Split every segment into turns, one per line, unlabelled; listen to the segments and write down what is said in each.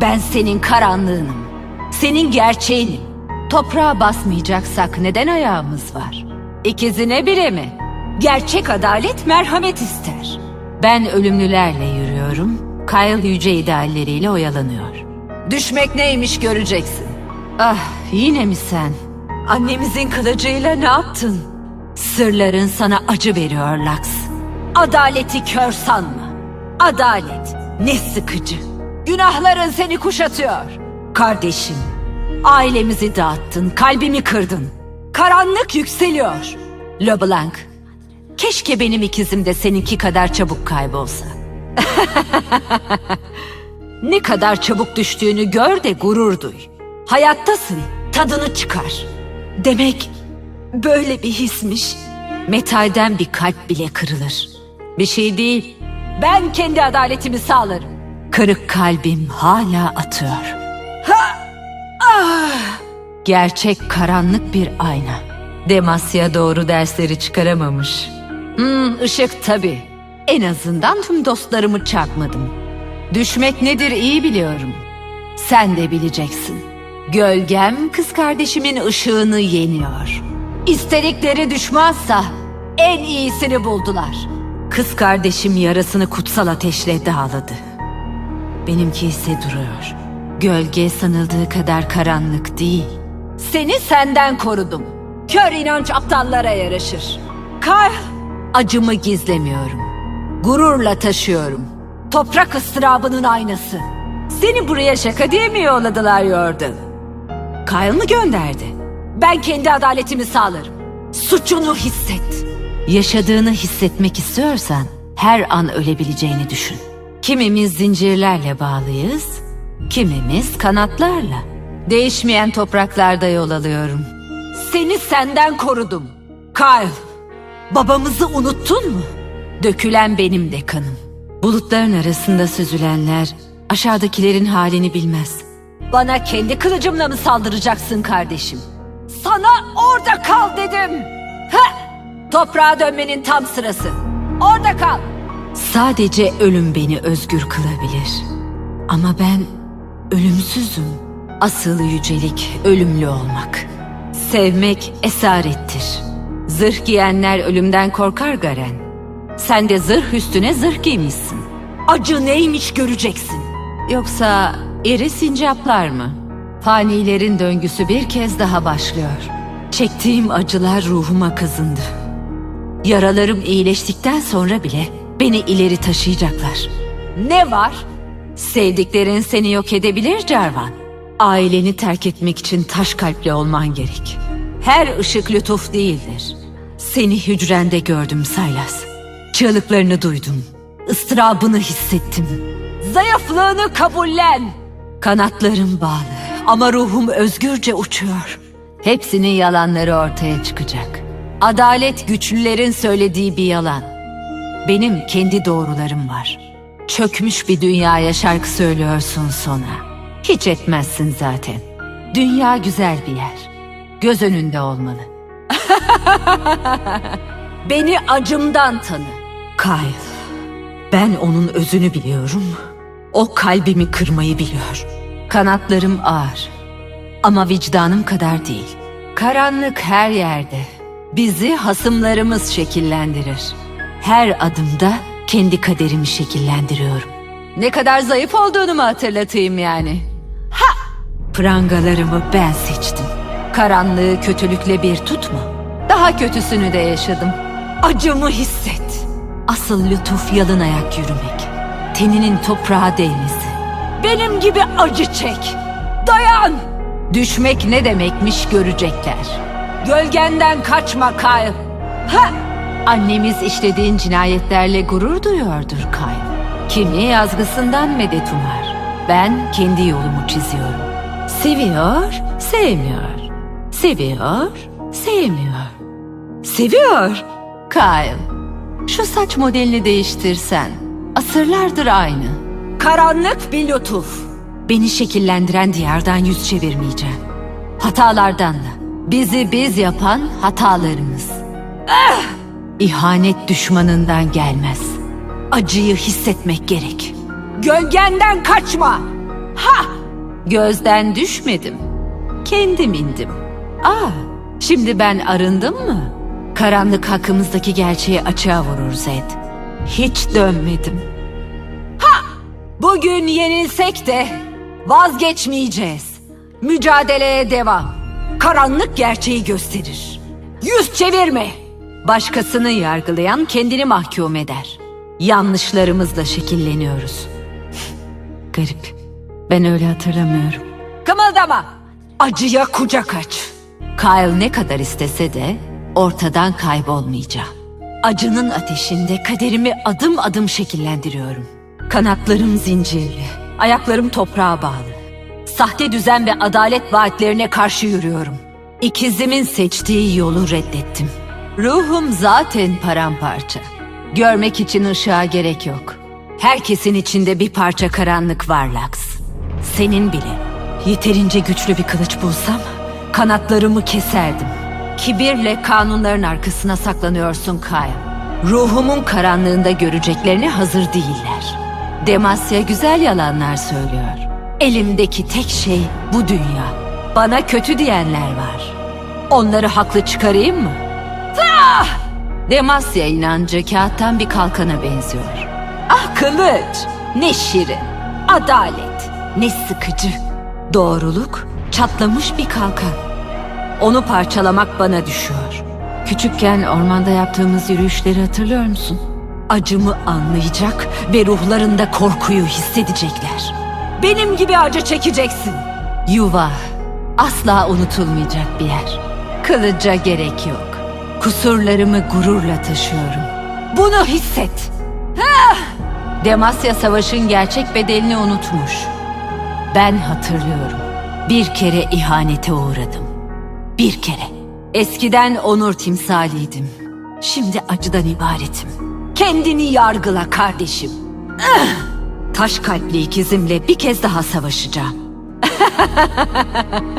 Ben senin karanlığınım. Senin gerçeğinim. Toprağa basmayacaksak neden ayağımız var? İkizine bile mi? Gerçek adalet merhamet ister. Ben ölümlülerle yürüyorum. Kyle yüce idealleriyle oyalanıyor. Düşmek neymiş göreceksin. Ah yine mi sen? Annemizin kılıcıyla ne yaptın? Sırların sana acı veriyor Lux. Adaleti kör sanma. Adalet ne sıkıcı. Günahların seni kuşatıyor. Kardeşim, ailemizi dağıttın, kalbimi kırdın. Karanlık yükseliyor. LeBlanc, keşke benim ikizim de seninki kadar çabuk kaybolsa. ne kadar çabuk düştüğünü gör de gurur duy. Hayattasın, tadını çıkar. Demek böyle bir hismiş. Metalden bir kalp bile kırılır. Bir şey değil. Ben kendi adaletimi sağlarım. Kırık kalbim hala atıyor. Ah! Gerçek karanlık bir ayna. Demasya doğru dersleri çıkaramamış. Hmm, ışık tabii. En azından tüm dostlarımı çarpmadım. Düşmek nedir iyi biliyorum. Sen de bileceksin. Gölgem kız kardeşimin ışığını yeniyor. İstedikleri düşmezsa en iyisini buldular. Kız kardeşim yarasını kutsal ateşle dağladı. Benimki ise duruyor. Gölge sanıldığı kadar karanlık değil. Seni senden korudum. Kör inanç aptallara yaraşır. Kar, acımı gizlemiyorum. Gururla taşıyorum. Toprak ıstırabının aynası. Seni buraya şaka diye mi yolladılar Yordan? Kyle mı gönderdi? Ben kendi adaletimi sağlarım. Suçunu hisset. Yaşadığını hissetmek istiyorsan her an ölebileceğini düşün. Kimimiz zincirlerle bağlıyız, kimimiz kanatlarla. Değişmeyen topraklarda yol alıyorum. Seni senden korudum. Kyle, babamızı unuttun mu? Dökülen benim de kanım. Bulutların arasında süzülenler aşağıdakilerin halini bilmez. Bana kendi kılıcımla mı saldıracaksın kardeşim? Sana orada kal dedim. Ha! Toprağa dönmenin tam sırası. Orada kal. Sadece ölüm beni özgür kılabilir. Ama ben ölümsüzüm. Asıl yücelik ölümlü olmak. Sevmek esarettir. Zırh giyenler ölümden korkar Garen. Sen de zırh üstüne zırh giymişsin. Acı neymiş göreceksin. Yoksa iri sincaplar mı? Fanilerin döngüsü bir kez daha başlıyor. Çektiğim acılar ruhuma kazındı. Yaralarım iyileştikten sonra bile beni ileri taşıyacaklar. Ne var? Sevdiklerin seni yok edebilir Jarvan. Aileni terk etmek için taş kalpli olman gerek. Her ışık lütuf değildir. Seni hücrende gördüm Saylas. Çığlıklarını duydum. ıstırabını hissettim. Zayıflığını kabullen. Kanatlarım bağlı ama ruhum özgürce uçuyor. Hepsinin yalanları ortaya çıkacak. Adalet güçlülerin söylediği bir yalan. Benim kendi doğrularım var. Çökmüş bir dünyaya şarkı söylüyorsun sonra. Hiç etmezsin zaten. Dünya güzel bir yer. Göz önünde olmalı. Beni acımdan tanı. Kyle, ben onun özünü biliyorum. O kalbimi kırmayı biliyor. Kanatlarım ağır. Ama vicdanım kadar değil. Karanlık her yerde. Bizi hasımlarımız şekillendirir. Her adımda kendi kaderimi şekillendiriyorum. Ne kadar zayıf olduğunu mu hatırlatayım yani? Ha! Prangalarımı ben seçtim. Karanlığı kötülükle bir tutma. Daha kötüsünü de yaşadım. Acımı hisset. Asıl lütuf yalın ayak yürümek. Teninin toprağa değmesi. Benim gibi acı çek. Dayan! Düşmek ne demekmiş görecekler. Gölgenden kaçma Kyle. Ha! Annemiz işlediğin cinayetlerle gurur duyuyordur Kyle. Kimi yazgısından medet umar. Ben kendi yolumu çiziyorum. Seviyor, sevmiyor. Seviyor, sevmiyor. Seviyor. Kyle, şu saç modelini değiştirsen. Asırlardır aynı. Karanlık bir lütuf. Beni şekillendiren diyardan yüz çevirmeyeceğim. Hatalardan da. Bizi biz yapan hatalarımız. Ah! İhanet düşmanından gelmez. Acıyı hissetmek gerek. Gölgenden kaçma. Ha! Gözden düşmedim. Kendim indim. Aa, şimdi ben arındım mı? Karanlık hakkımızdaki gerçeği açığa vurur Zed. Hiç dönmedim. Ha! Bugün yenilsek de vazgeçmeyeceğiz. Mücadeleye devam. Karanlık gerçeği gösterir. Yüz çevirme. Başkasını yargılayan kendini mahkum eder. Yanlışlarımızla şekilleniyoruz. Garip. Ben öyle hatırlamıyorum. Kımıldama. Acıya kucak aç. Kyle ne kadar istese de ortadan kaybolmayacağım. Acının ateşinde kaderimi adım adım şekillendiriyorum. Kanatlarım zincirli, ayaklarım toprağa bağlı. Sahte düzen ve adalet vaatlerine karşı yürüyorum. İkizimin seçtiği yolu reddettim. Ruhum zaten paramparça. Görmek için ışığa gerek yok. Herkesin içinde bir parça karanlık var Lux. Senin bile. Yeterince güçlü bir kılıç bulsam kanatlarımı keserdim. Kibirle kanunların arkasına saklanıyorsun Kyle. Ruhumun karanlığında göreceklerine hazır değiller. Demasya güzel yalanlar söylüyor. Elimdeki tek şey bu dünya. Bana kötü diyenler var. Onları haklı çıkarayım mı? Ah! Demasya inancı kağıttan bir kalkana benziyor. Ah kılıç! Ne şirin! Adalet! Ne sıkıcı! Doğruluk çatlamış bir kalkan. Onu parçalamak bana düşüyor. Küçükken ormanda yaptığımız yürüyüşleri hatırlıyor musun? Acımı anlayacak ve ruhlarında korkuyu hissedecekler. Benim gibi acı çekeceksin. Yuva, asla unutulmayacak bir yer. Kılıca gerek yok. Kusurlarımı gururla taşıyorum. Bunu hisset. Ah! Demasya Savaş'ın gerçek bedelini unutmuş. Ben hatırlıyorum. Bir kere ihanete uğradım. Bir kere. Eskiden onur timsaliydim. Şimdi acıdan ibaretim. Kendini yargıla kardeşim. Ah! Taş kalpli ikizimle bir kez daha savaşacağım.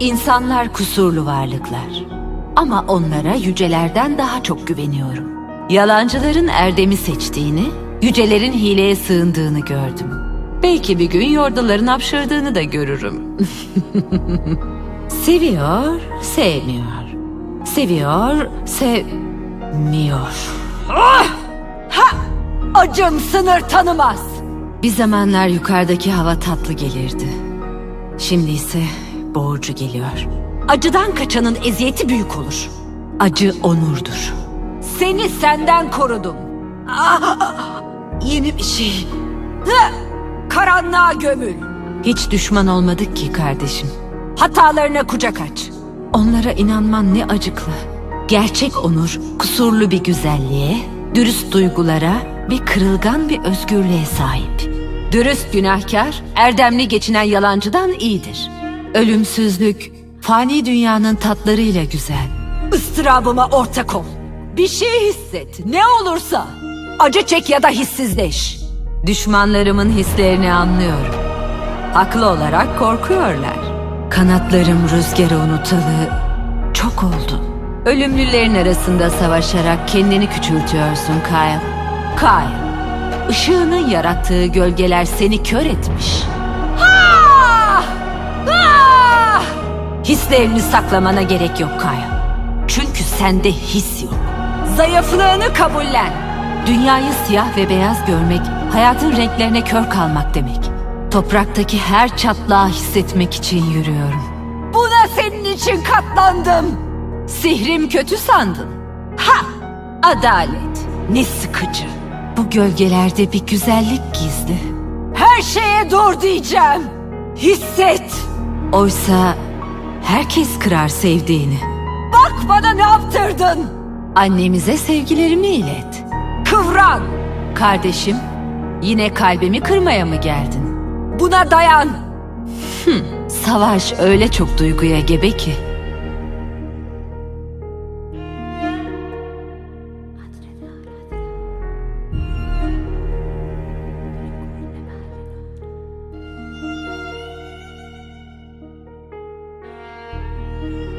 İnsanlar kusurlu varlıklar. Ama onlara yücelerden daha çok güveniyorum. Yalancıların erdemi seçtiğini, yücelerin hileye sığındığını gördüm. Belki bir gün yordaların hapşırdığını da görürüm. Seviyor, sevmiyor. Seviyor, sevmiyor. Ah! Ha! Acım sınır tanımaz. Bir zamanlar yukarıdaki hava tatlı gelirdi. Şimdi ise boğucu geliyor. Acıdan kaçanın eziyeti büyük olur. Acı onurdur. Seni senden korudum. Ah! Yeni bir şey. Karanlığa gömül. Hiç düşman olmadık ki kardeşim. Hatalarına kucak aç. Onlara inanman ne acıklı. Gerçek onur kusurlu bir güzelliğe, dürüst duygulara ve kırılgan bir özgürlüğe sahip. Dürüst günahkar, erdemli geçinen yalancıdan iyidir. Ölümsüzlük, fani dünyanın tatlarıyla güzel. Istırabıma ortak ol. Bir şey hisset, ne olursa. Acı çek ya da hissizleş. Düşmanlarımın hislerini anlıyorum. Haklı olarak korkuyorlar. Kanatlarım rüzgarı unutalı çok oldu. Ölümlülerin arasında savaşarak kendini küçültüyorsun Kyle. Kyle, ışığının yarattığı gölgeler seni kör etmiş. Hislerini saklamana gerek yok Kyle. Çünkü sende his yok. Zayıflığını kabullen. Dünyayı siyah ve beyaz görmek, hayatın renklerine kör kalmak demek. Topraktaki her çatlağı hissetmek için yürüyorum. Buna senin için katlandım. Sihrim kötü sandın. Ha! Adalet. Ne sıkıcı. Bu gölgelerde bir güzellik gizli. Her şeye dur diyeceğim. Hisset. Oysa herkes kırar sevdiğini. Bak bana ne yaptırdın. Annemize sevgilerimi ilet. Kıvran. Kardeşim, yine kalbimi kırmaya mı geldin? Buna dayan. Savaş öyle çok duyguya gebe ki. Thank you.